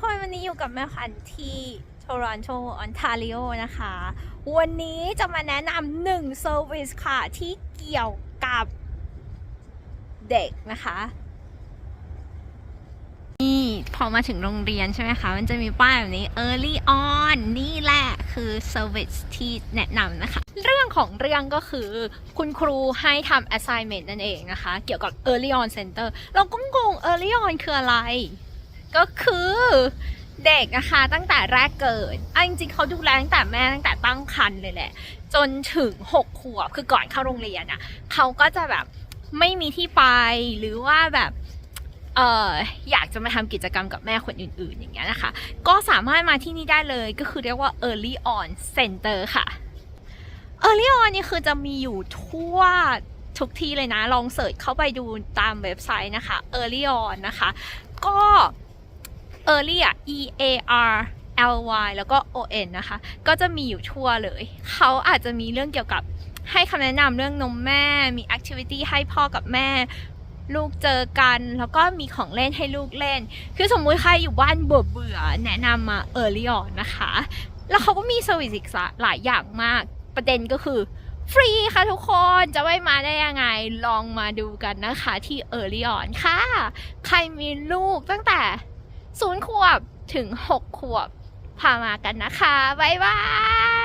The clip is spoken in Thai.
คนวันนี้อยู่กับแม่พันธุ์ที่โทรอนโตออนทาริโอนะคะ วันนี้จะมาแนะนำหนึ่งเซอร์วิสค่ะ ที่เกี่ยวกับเด็กนะคะ นี่พอมาถึงโรงเรียนใช่ไหมคะ มันจะมีป้ายแบบนี้ early on นี่แหละคือ service ที่แนะนำนะคะ เรื่องของเรื่องก็คือคุณครูให้ทำ assignment นั่นเองนะคะ เกี่ยวกับ early on center เราก็งง early on คืออะไร ก็คือเด็กนะคะตั้งแต่แรกเกิดอะจริงๆเขาดูแลตั้งแต่แม่ตั้งแต่ตั้งครรภ์เลยแหละ จนถึง6ขวบคือก่อนเข้าโรงเรียนอะเขาก็จะแบบไม่มีที่ไปหรือว่าแบบเอออยากจะมาทำกิจกรรมกับแม่คนอื่นๆ อย่างเงี้ยนะคะ ก็สามารถมาที่นี่ได้เลยก็คือเรียกว่า early on center ค่ะ early on นี่คือจะมีอยู่ทั่วทุกที่เลยนะ ลองเสิร์ชเข้าไปดูตามเว็บไซต์นะคะ early on นะคะ ก็ early อะ e a r l y แล้วก็ o n นะคะ ก็จะมีอยู่ทั่วเลย เขาอาจจะมีเรื่องเกี่ยวกับให้คำแนะนำเรื่องนมแม่ มี activity ให้พ่อกับแม่ ลูกเจอกัน แล้วก็มีของเล่นให้ลูกเล่น คือสมมุติใครอยู่บ้านเบื่อเบื่อแนะนำมา early on นะคะ แล้วเขาก็มีเซอร์วิสอีกหลายอย่างมาก ประเด็นก็คือฟรีค่ะทุกคนจะไม่มาได้ยังไงลองมาดูกันนะคะที่ early on ค่ะ ใครมีลูกตั้งแต่ ศูนย์ขวบถึง6ขวบพามากันนะคะ บ๊ายบาย